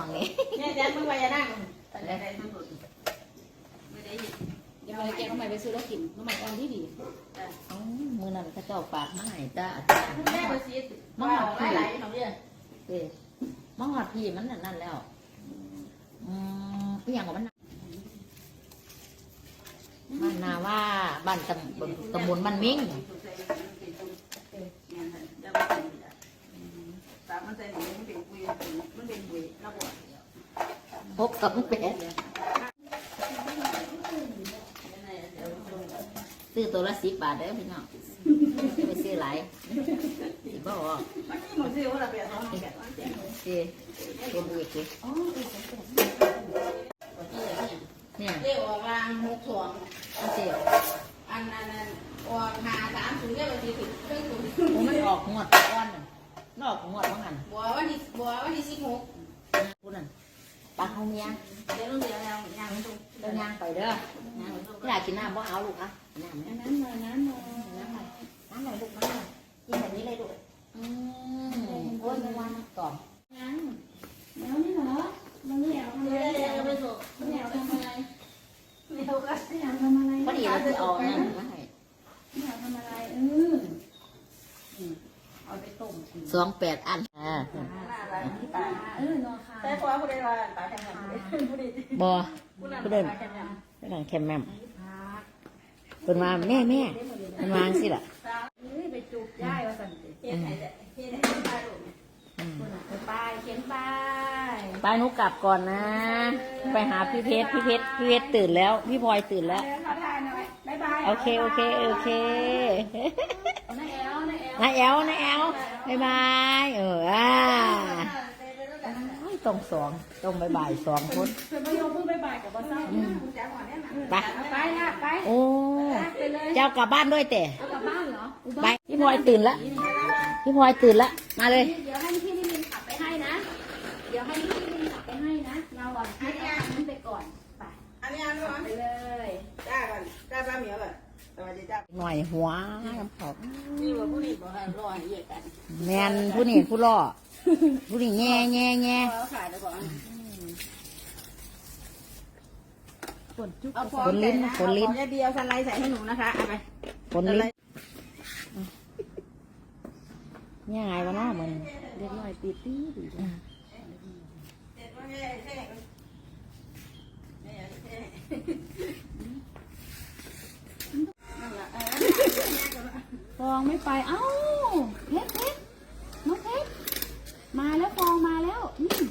องนี่เนี่ยยันมึงไปยันนั่งแต่ได้ได้ทั้งหมดไม่ได้ยินเดี๋ยวไปแกงน้ำใหม่ไปซื้อแล้วกินน้ำใหม่อ่อนที่ดีเอ้ามือนั้นเขาเจ้าฝากมาให้จ้าอาจารย์คุณแม่ไปซีมาหอไหลๆของเนี่ยเด้มังหอดพี่มันนั่นนั่นแล้วอืมพี่ยังกับมันน่ะบ้านนาว่าบ้านตำตำบลบ้านมิ่ง สามมันใจหนูมันเป็นปุยมันเป็นปุยระบบ พบกับเป็ดซื้อตัวละสิบบาทเด้อพี่น้องจะไปซื้อหลายสิบ่ออกมันมีหมดซิวละเปียสองแบบเจ๊เป็นอีกสิเนี่ยเรียกว่ารางหกสองเจ๊อันนั้นออกหาสามถึงได้วันที่ถึงครึ่งถึงโอ้มันออกงวดก้อนน่ะนออกงวดว่างันบัววันที่บัววันที่สิบหก ปลาเฮาเมียเดี๋ยวต้องเดี๋ยวยังยังตรงเดินยางไปเด้อยางไม่อยากกินน้ำบ่เอาลูกอะน้ำไหมน้ำหน่ อยน้ำหน่อยน้ำหน่อยน้ำหน่อยลูกน้ำหน่อยกินแบบนี้เลยลูกอืมโอ้ยไม่ว่านะก่อนน้ำแล้วนี่เหรอมันไม่เอาทำเดี๋อะยวไรเดี๋ยวจะไปส่งไม่เอาทำอะไรไม่เอาก็ไม่เอาทำอะไรพอดีเราจะเอานั่นมาให้ไม่เอาทำอะไรเออเอาไปต้มสองแปดอันอ่าหน้าร้านที่ตาเออนอนค่ะแต่พอผู้ใดว่าตาแข็งผู้ใดบ่ผู้นั้นผู้เดินตาแข็งไปนั่งแคมแมมเป็นมาแม่แม่เป็นวาจังสิล่ะตาเฮ้ยไปจุกย่ายว่าสั่นสิเฮ็ดให้ได้เฮ็ดให้ตาดูอืมไปไปเขียนไปไปหนุกลับก่อนนะ ไปหาพี่เพชรพี่เพชรพี่เพชรตื่นแล้ว พี่พลอยตื่นแล้วเดินเข้าทานหน่อยบ๊ายบายโอเค โอเค โอเคน้าแอล น้าแอลนาแอลนาแอลบายบายเอออ่าตรงสองตรงบายบายสองคนเพื่อนประโยคพูดบ๊ายบายกับบ้านเศร้าไปไปนะไปโอ้เจ้ากลับบ้านด้วยแต่กลับบ้านเหรอไปพี่พลอยตื่นแล้วพี่พลอยตื่นแล้วมาเลยเดี๋ยวให้พี่นิรินขับไปให้นะเดี๋ยวให้พี่นิรินขับไปให้นะเราก่อนให้เอาคันนั้นไปก่อนไปอันนี้อันนี้ไปเลยจ้ก่อนจ้าป้าเหมียวก่อน หน่อยหัวน้ำเขานี่ว่าผู้นี้บอกให้รอให้เยอะกันแมนผู้นี่ผู้ล่อผู้นี่แง่แง่แง่เขาขายแล้วบอกฝนจุ๊บเอาฟองใส่นะเอาฟองเดียวสไลด์ใส่ให้หนูนะคะเอาไปคนลิ้นยังไงวะเนาะมันเด็กหน่อยตีตี้ดี ฟองไม่ไปเอ้าเพชรเพชรน้องเพชรมาแล้วฟองมาแล้วอืม